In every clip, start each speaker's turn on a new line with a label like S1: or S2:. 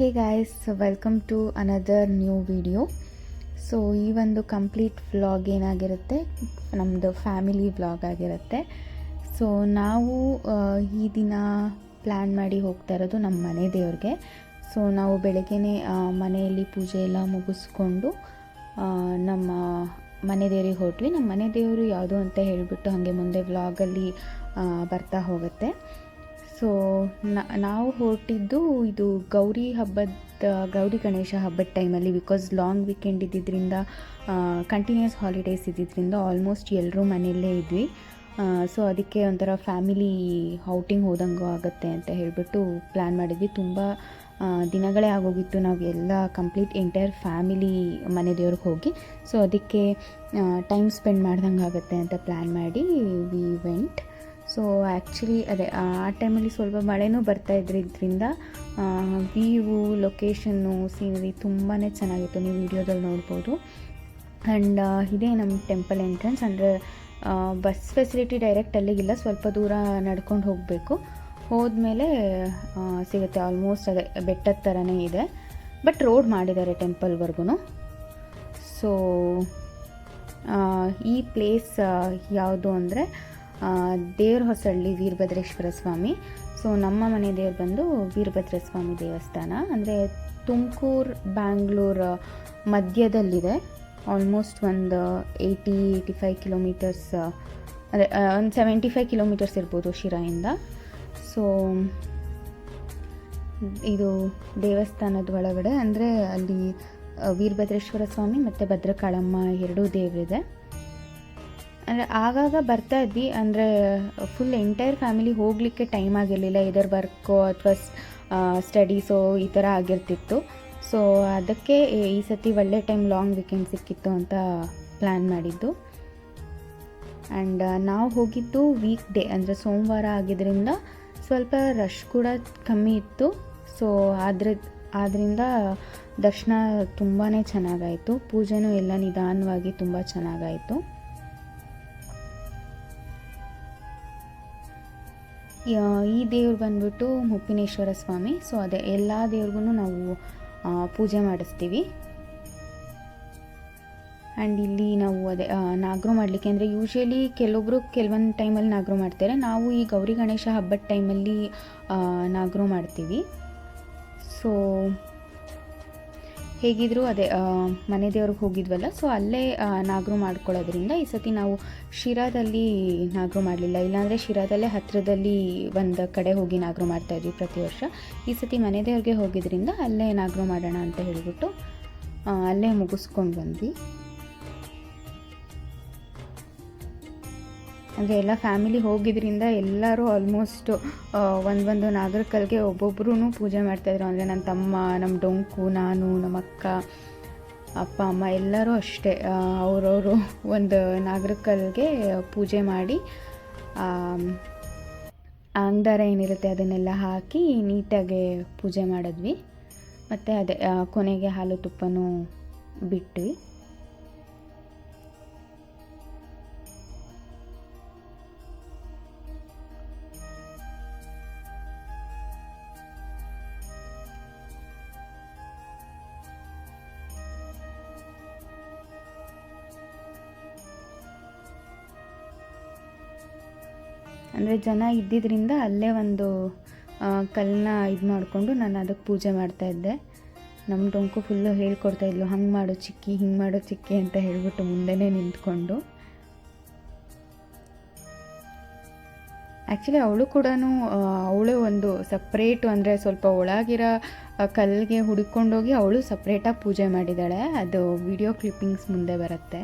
S1: Hey guys welcome to another new video so ಈ ಒಂದು complete vlog ಏನಾಗಿರುತ್ತೆ? ನಮ್ಮದು ಫ್ಯಾಮಿಲಿ ವ್ಲಾಗ್ ಆಗಿರುತ್ತೆ. ಸೊ ನಾವು ಈ ದಿನ ಪ್ಲ್ಯಾನ್ ಮಾಡಿ ಹೋಗ್ತಾ ಇರೋದು ನಮ್ಮ ಮನೆ ದೇವ್ರಿಗೆ. ಸೊ ನಾವು ಬೆಳಗ್ಗೆನೇ ಮನೆಯಲ್ಲಿ ಪೂಜೆ ಎಲ್ಲ ಮುಗಿಸ್ಕೊಂಡು ನಮ್ಮ ಮನೆ ದೇವ್ರಿಗೆ ಹೊರಟ್ವಿ. ನಮ್ಮ ಮನೆ ದೇವರು ಯಾವುದು ಅಂತ ಹೇಳಿಬಿಟ್ಟು ಹಾಗೆ ಮುಂದೆ ವ್ಲಾಗಲ್ಲಿ ಬರ್ತಾ ಹೋಗುತ್ತೆ. ಸೊ ನಾವು ಹೊರಟಿದ್ದು ಇದು ಗೌರಿ ಹಬ್ಬದ, ಗೌರಿ ಗಣೇಶ ಹಬ್ಬದ ಟೈಮಲ್ಲಿ ಬಿಕಾಸ್ ಲಾಂಗ್ ವೀಕೆಂಡ್ ಇದ್ದಿದ್ದರಿಂದ ಕಂಟಿನ್ಯೂಸ್ ಹಾಲಿಡೇಸ್ ಇದ್ದಿದ್ದರಿಂದ ಆಲ್ಮೋಸ್ಟ್ ಎಲ್ಲರೂ ಮನೆಯಲ್ಲೇ ಇದ್ವಿ. ಸೊ ಅದಕ್ಕೆ ಒಂಥರ ಫ್ಯಾಮಿಲಿ ಔಟಿಂಗ್ ಹೋದಂಗೂ ಆಗುತ್ತೆ ಅಂತ ಹೇಳಿಬಿಟ್ಟು ಪ್ಲ್ಯಾನ್ ಮಾಡಿದ್ವಿ. ತುಂಬ ದಿನಗಳೇ ಆಗೋಗಿತ್ತು. ನಾವು ಎಲ್ಲ ಕಂಪ್ಲೀಟ್ ಎಂಟೈರ್ ಫ್ಯಾಮಿಲಿ ಮನೆ ದೇವ್ರಿಗೆ ಹೋಗಿ ಸೊ ಅದಕ್ಕೆ ಟೈಮ್ ಸ್ಪೆಂಡ್ ಮಾಡ್ದಂಗೆ ಆಗುತ್ತೆ ಅಂತ ಪ್ಲ್ಯಾನ್ ಮಾಡಿ ವಿ ವೆಂಟ್ ಸೊ ಆ್ಯಕ್ಚುಲಿ ಅದೇ, ಆ ಟೈಮಲ್ಲಿ ಸ್ವಲ್ಪ ಮಳೆನೂ ಬರ್ತಾ ಇದ್ರಿದ್ದರಿಂದ ವ್ಯೂ ಲೊಕೇಶನ್ನು ಸೀನರಿ ತುಂಬಾ ಚೆನ್ನಾಗಿತ್ತು. ನೀವು ವಿಡಿಯೋದಲ್ಲಿ ನೋಡ್ಬೋದು. ಆ್ಯಂಡ್ ಇದೇ ನಮ್ಮ ಟೆಂಪಲ್ ಎಂಟ್ರೆನ್ಸ್ ಅಂದರೆ ಬಸ್ ಫೆಸಿಲಿಟಿ ಡೈರೆಕ್ಟ್ ಅಲ್ಲಿಗಿಲ್ಲ. ಸ್ವಲ್ಪ ದೂರ ನಡ್ಕೊಂಡು ಹೋಗಬೇಕು. ಹೋದ್ಮೇಲೆ ಸಿಗುತ್ತೆ. ಆಲ್ಮೋಸ್ಟ್ ಅದೇ, ಬೆಟ್ಟದ ಥರನೇ ಇದೆ. ಬಟ್ ರೋಡ್ ಮಾಡಿದ್ದಾರೆ ಟೆಂಪಲ್ವರೆಗೂ ಸೊ ಈ ಪ್ಲೇಸ್ ಯಾವುದು ಅಂದರೆ ದೇವ್ರ ಹೊಸಳ್ಳಿ ವೀರಭದ್ರೇಶ್ವರ ಸ್ವಾಮಿ. ಸೊ ನಮ್ಮ ಮನೆ ದೇವ್ರು ಬಂದು ವೀರಭದ್ರ ಸ್ವಾಮಿ ದೇವಸ್ಥಾನ. ಅಂದರೆ ತುಮಕೂರು, ಬ್ಯಾಂಗ್ಳೂರು ಮಧ್ಯದಲ್ಲಿದೆ. ಆಲ್ಮೋಸ್ಟ್ ಒಂದು ಏಯ್ಟಿ ಏಯ್ಟಿ ಫೈವ್ ಕಿಲೋಮೀಟರ್ಸ್ ಅದೇ ಒಂದು ಸೆವೆಂಟಿ ಫೈವ್ ಕಿಲೋಮೀಟರ್ಸ್ ಇರ್ಬೋದು ಶಿರಾಯಿಂದ. ಸೊ ಇದು ದೇವಸ್ಥಾನದ ಒಳಗಡೆ. ಅಂದರೆ ಅಲ್ಲಿ ವೀರಭದ್ರೇಶ್ವರ ಸ್ವಾಮಿ ಮತ್ತು ಭದ್ರಕಾಳಮ್ಮ ಎರಡೂ ದೇವರಿದೆ. ಅಂದರೆ ಆಗಾಗ ಬರ್ತಾ ಇದ್ವಿ. ಅಂದರೆ ಫುಲ್ ಎಂಟೈರ್ ಫ್ಯಾಮಿಲಿ ಹೋಗಲಿಕ್ಕೆ ಟೈಮ್ ಆಗಿರಲಿಲ್ಲ. ಇದರ್ ವರ್ಕೋ ಅಥವಾ ಸ್ಟಡೀಸೋ ಈ ಥರ ಆಗಿರ್ತಿತ್ತು. ಸೊ ಅದಕ್ಕೆ ಈ ಸತಿ ಒಳ್ಳೆ ಟೈಮ್ ಲಾಂಗ್ ವೀಕೆಂಡ್ ಸಿಕ್ಕಿತ್ತು ಅಂತ ಪ್ಲ್ಯಾನ್ ಮಾಡಿದ್ದು. ಆ್ಯಂಡ್ ನಾವು ಹೋಗಿದ್ದು ವೀಕ್ ಡೇ ಅಂದರೆ ಸೋಮವಾರ ಆಗಿದ್ದರಿಂದ ಸ್ವಲ್ಪ ರಶ್ ಕೂಡ ಕಮ್ಮಿ ಇತ್ತು. ಸೊ ಆದ್ರ ಆದ್ದರಿಂದ ದರ್ಶನ ತುಂಬಾ ಚೆನ್ನಾಗಾಯಿತು. ಪೂಜೆನೂ ಎಲ್ಲ ನಿಧಾನವಾಗಿ ತುಂಬ ಚೆನ್ನಾಗಾಯಿತು. ಈ ದೇವ್ರು ಬಂದ್ಬಿಟ್ಟು ಮುಪ್ಪಿನೇಶ್ವರ ಸ್ವಾಮಿ. ಸೊ ಅದೇ ಎಲ್ಲ ದೇವ್ರಿಗೂ ನಾವು ಪೂಜೆ ಮಾಡಿಸ್ತೀವಿ. ಆ್ಯಂಡ್ ಇಲ್ಲಿ ನಾವು ಅದೇ ನಾಗರು ಮಾಡಲಿಕ್ಕೆ ಅಂದರೆ ಯೂಶ್ವಲಿ ಕೆಲವೊಬ್ಬರು ಕೆಲವೊಂದು ಟೈಮಲ್ಲಿ ನಾಗರು ಮಾಡ್ತಾರೆ. ನಾವು ಈ ಗೌರಿ ಗಣೇಶ ಹಬ್ಬದ ಟೈಮಲ್ಲಿ ನಾಗರು ಮಾಡ್ತೀವಿ. ಸೊ ಹೇಗಿದ್ರು ಅದೇ ಮನೆ ದೇವ್ರಿಗೆ ಹೋಗಿದ್ವಲ್ಲ ಸೊ ಅಲ್ಲೇ ನಾಗರು ಮಾಡ್ಕೊಳ್ಳೋದ್ರಿಂದ ಈ ಸತಿ ನಾವು ಶಿರಾದಲ್ಲಿ ನಾಗರು ಮಾಡಲಿಲ್ಲ. ಇಲ್ಲಾಂದರೆ ಶಿರಾದಲ್ಲೇ ಹತ್ತಿರದಲ್ಲಿ ಒಂದು ಕಡೆ ಹೋಗಿ ನಾಗರು ಮಾಡ್ತಾಯಿದ್ವಿ ಪ್ರತಿ ವರ್ಷ. ಈ ಸತಿ ಮನೆ ದೇವ್ರಿಗೆ ಹೋಗಿದ್ರಿಂದ ಅಲ್ಲೇ ನಾಗರು ಮಾಡೋಣ ಅಂತ ಹೇಳಿಬಿಟ್ಟು ಅಲ್ಲೇ ಮುಗಿಸ್ಕೊಂಡು ಬಂದ್ವಿ. ಅಂದರೆ ಎಲ್ಲ ಫ್ಯಾಮಿಲಿ ಹೋಗಿದ್ದರಿಂದ ಎಲ್ಲರೂ ಆಲ್ಮೋಸ್ಟ್ ಒಂದೊಂದು ಒಂದು ನಾಗರಕಲ್ಗೆ ಒಬ್ಬೊಬ್ಬರೂ ಪೂಜೆ ಮಾಡ್ತಾಯಿದ್ರು ಅಂದರೆ ನನ್ನ ತಮ್ಮ ನಮ್ಮ ಡೊಂಕು, ನಾನು ನಮ್ಮ ಅಕ್ಕ, ಅಪ್ಪ, ಅಮ್ಮ ಎಲ್ಲರೂ ಅಷ್ಟೇ. ಅವರವರು ಒಂದು ನಾಗರಕಲ್ಗೆ ಪೂಜೆ ಮಾಡಿ ಅಂಗಾರ ಏನಿರುತ್ತೆ ಅದನ್ನೆಲ್ಲ ಹಾಕಿ ನೀಟಾಗಿ ಪೂಜೆ ಮಾಡಿದ್ವಿ. ಮತ್ತು ಅದೇ ಕೊನೆಗೆ ಹಾಲು ತುಪ್ಪನೂ ಬಿಟ್ವಿ. ಅಂದರೆ ಜನ ಇದ್ದಿದ್ದರಿಂದ ಅಲ್ಲೇ ಒಂದು ಕಲ್ಲನ್ನ ಇದು ಮಾಡಿಕೊಂಡು ನಾನು ಅದಕ್ಕೆ ಪೂಜೆ ಮಾಡ್ತಾ ಇದ್ದೆ. ನಮ್ಮ ಡೊಂಕು ಫುಲ್ಲು ಹೇಳ್ಕೊಡ್ತಾ ಇದ್ಲು, ಹಂಗೆ ಮಾಡೋ ಚಿಕ್ಕಿ, ಹಿಂಗೆ ಮಾಡೋ ಚಿಕ್ಕಿ ಅಂತ ಹೇಳಿಬಿಟ್ಟು ಮುಂದೆನೇ ನಿಂತ್ಕೊಂಡು. ಆ್ಯಕ್ಚುಲಿ ಅವಳು ಕೂಡ ಅವಳು ಒಂದು ಸಪ್ರೇಟು ಅಂದರೆ ಸ್ವಲ್ಪ ಒಳಗಿರೋ ಕಲ್ಲಿಗೆ ಹುಡುಕೊಂಡೋಗಿ ಅವಳು ಸಪ್ರೇಟಾಗಿ ಪೂಜೆ ಮಾಡಿದ್ದಾಳೆ. ಅದು ವಿಡಿಯೋ ಕ್ಲಿಪ್ಪಿಂಗ್ಸ್ ಮುಂದೆ ಬರುತ್ತೆ.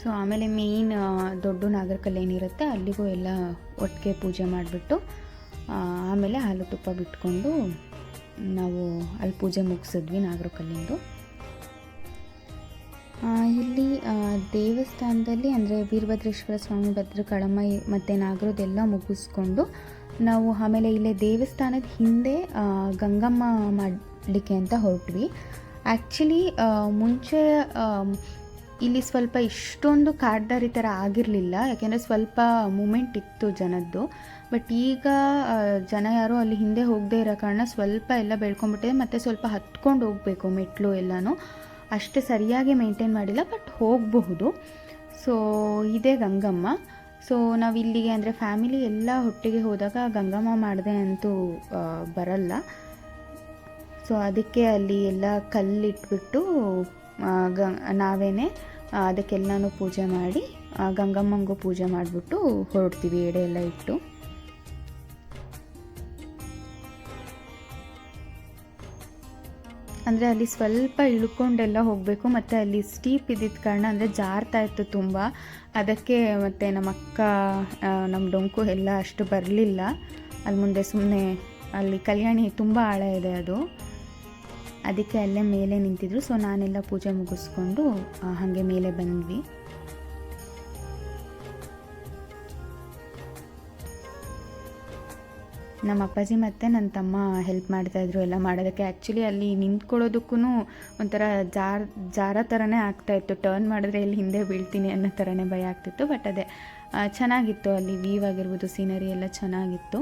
S1: ಸೊ ಆಮೇಲೆ ಮೇಯ್ನ್ ದೊಡ್ಡ ನಾಗರಕಲ್ ಏನಿರುತ್ತೆ, ಅಲ್ಲಿಗೂ ಎಲ್ಲ ಒಟ್ಟಿಗೆ ಪೂಜೆ ಮಾಡಿಬಿಟ್ಟು ಆಮೇಲೆ ಹಾಲು ತುಪ್ಪ ಬಿಟ್ಕೊಂಡು ನಾವು ಅಲ್ಲಿ ಪೂಜೆ ಮುಗಿಸಿದ್ವಿ ನಾಗರಕಲ್ಲಿಂದು. ಇಲ್ಲಿ ದೇವಸ್ಥಾನದಲ್ಲಿ ಅಂದರೆ ವೀರಭದ್ರೇಶ್ವರ ಸ್ವಾಮಿ ಭದ್ರಕಾಳಮ್ಮ ಮತ್ತು ನಾಗರದೆಲ್ಲ ಮುಗಿಸ್ಕೊಂಡು ನಾವು ಆಮೇಲೆ ಇಲ್ಲೇ ದೇವಸ್ಥಾನದ ಹಿಂದೆ ಗಂಗಮ್ಮ ಮಾಡಲಿಕ್ಕೆ ಅಂತ ಹೊರಟ್ವಿ. ಆ್ಯಕ್ಚುಲಿ ಮುಂಚೆ ಇಲ್ಲಿ ಸ್ವಲ್ಪ ಇಷ್ಟೊಂದು ಕಾಡ್ದಾರಿ ಥರ ಆಗಿರಲಿಲ್ಲ. ಯಾಕೆಂದರೆ ಸ್ವಲ್ಪ ಮೂಮೆಂಟ್ ಇತ್ತು ಜನದ್ದು. ಬಟ್ ಈಗ ಜನ ಯಾರೂ ಅಲ್ಲಿ ಹಿಂದೆ ಹೋಗದೇ ಇರೋ ಕಾರಣ ಸ್ವಲ್ಪ ಎಲ್ಲ ಬೆಳ್ಕೊಂಡ್ಬಿಟ್ಟಿದೆ ಮತ್ತು ಸ್ವಲ್ಪ ಹತ್ಕೊಂಡು ಹೋಗಬೇಕು ಮೆಟ್ಲು ಎಲ್ಲನೂ. ಅಷ್ಟೇ ಸರಿಯಾಗಿ ಮೇಂಟೈನ್ ಮಾಡಿಲ್ಲ ಬಟ್ ಹೋಗಬಹುದು. ಸೊ ಇದೇ ಗಂಗಮ್ಮ. ಸೊ ನಾವು ಇಲ್ಲಿಗೆ ಅಂದರೆ ಫ್ಯಾಮಿಲಿ ಎಲ್ಲ ಒಟ್ಟಿಗೆ ಹೋದಾಗ ಗಂಗಮ್ಮ ಮಾಡಿದೆ ಅಂತೂ ಬರಲ್ಲ. ಸೊ ಅದಕ್ಕೆ ಅಲ್ಲಿ ಎಲ್ಲ ಕಲ್ಲಿಟ್ಬಿಟ್ಟು ಗ, ನಾವೇನೆ ಅದಕ್ಕೆಲ್ಲಾನು ಪೂಜೆ ಮಾಡಿ ಗಂಗಮ್ಮಂಗೂ ಪೂಜೆ ಮಾಡಿಬಿಟ್ಟು ಹೊರಡ್ತೀವಿ, ಎಡೆ ಎಲ್ಲ ಇಟ್ಟು. ಅಂದರೆ ಅಲ್ಲಿ ಸ್ವಲ್ಪ ಇಳ್ಕೊಂಡೆಲ್ಲ ಹೋಗಬೇಕು, ಮತ್ತು ಅಲ್ಲಿ ಸ್ಟೀಪ್ ಇದ್ದಿದ್ದ ಕಾರಣ, ಅಂದರೆ ಜಾರ್ತಾ ಇತ್ತು ತುಂಬ. ಅದಕ್ಕೆ ಮತ್ತು ನಮ್ಮ ಅಕ್ಕ ನಮ್ಮ ಡೊಂಕು ಎಲ್ಲ ಅಷ್ಟು ಬರಲಿಲ್ಲ. ಅಲ್ಲಿ ಮುಂದೆ ಸುಮ್ಮನೆ ಅಲ್ಲಿ ಕಲ್ಯಾಣಿ ತುಂಬ ಆಳ ಇದೆ ಅದು. ಅದಕ್ಕೆ ಅಲ್ಲೇ ಮೇಲೆ ನಿಂತಿದ್ರು. ಸೊ ನಾನೆಲ್ಲ ಪೂಜೆ ಮುಗಿಸ್ಕೊಂಡು ಹಾಗೆ ಮೇಲೆ ಬಂದ್ವಿ. ನಮ್ಮ ಅಪ್ಪಾಜಿ ಮತ್ತು ನನ್ನ ತಮ್ಮ ಹೆಲ್ಪ್ ಮಾಡ್ತಾಯಿದ್ರು ಎಲ್ಲ ಮಾಡೋದಕ್ಕೆ. ಆ್ಯಕ್ಚುಲಿ ಅಲ್ಲಿ ನಿಂತ್ಕೊಳ್ಳೋದಕ್ಕೂ ಒಂಥರ ಜಾರ್, ಜಾರ ಥರನೇ ಆಗ್ತಾಯಿತ್ತು ಟರ್ನ್ ಮಾಡಿದ್ರೆ ಇಲ್ಲಿ ಹಿಂದೆ ಬೀಳ್ತೀನಿ ಅನ್ನೋ ಥರನೇ ಭಯ ಆಗ್ತಿತ್ತು. ಬಟ್ ಅದೇ ಚೆನ್ನಾಗಿತ್ತು ಅಲ್ಲಿ ವೀವ್ ಆಗಿರ್ಬೋದು ಸೀನರಿ ಎಲ್ಲ ಚೆನ್ನಾಗಿತ್ತು.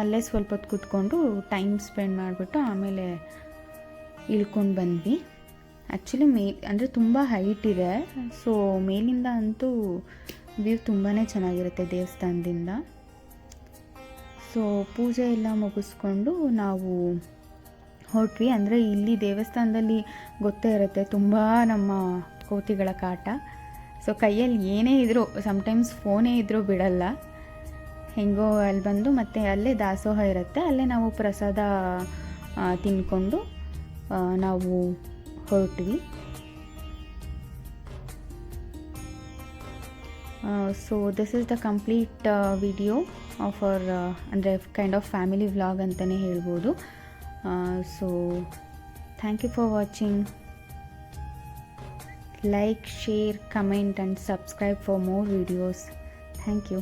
S1: ಅಲ್ಲೇ ಸ್ವಲ್ಪ ಹೊತ್ತು ಕೂತ್ಕೊಂಡು ಟೈಮ್ ಸ್ಪೆಂಡ್ ಮಾಡಿಬಿಟ್ಟು ಆಮೇಲೆ ಇಳ್ಕೊಂಡು ಬಂದ್ವಿ. ಆ್ಯಕ್ಚುಲಿ ಮೇ, ಅಂದರೆ ತುಂಬ ಹೈಟ್ ಇದೆ. ಸೊ ಮೇಲಿಂದ ಅಂತೂ ವ್ಯೂ ತುಂಬಾ ಚೆನ್ನಾಗಿರುತ್ತೆ ದೇವಸ್ಥಾನದಿಂದ. ಸೊ ಪೂಜೆ ಎಲ್ಲ ಮುಗಿಸ್ಕೊಂಡು ನಾವು ಹೊರಟ್ವಿ. ಅಂದರೆ ಇಲ್ಲಿ ದೇವಸ್ಥಾನದಲ್ಲಿ ಗೊತ್ತೇ ಇರುತ್ತೆ, ತುಂಬ ನಮ್ಮ ಕೋತಿಗಳ ಕಾಟ. ಸೊ ಕೈಯಲ್ಲಿ ಏನೇ ಇದ್ದರೂ ಸಮಟೈಮ್ಸ್ ಫೋನೇ ಇದ್ದರೂ ಬಿಡಲ್ಲ. ಹೆಂಗೋ ಅಲ್ಲಿ ಬಂದು ಮತ್ತು ಅಲ್ಲೇ ದಾಸೋಹ ಇರುತ್ತೆ. ಅಲ್ಲೇ ನಾವು ಪ್ರಸಾದ ತಿನ್ಕೊಂಡು ನಾವು ಹೊರಟ್ವಿ. So this is the complete video of ಅಂದರೆ ಕೈಂಡ್ ಆಫ್ ಫ್ಯಾಮಿಲಿ ವ್ಲಾಗ್ ಅಂತಲೇ ಹೇಳ್ಬೋದು. So thank you for watching like share comment and subscribe for more videos thank you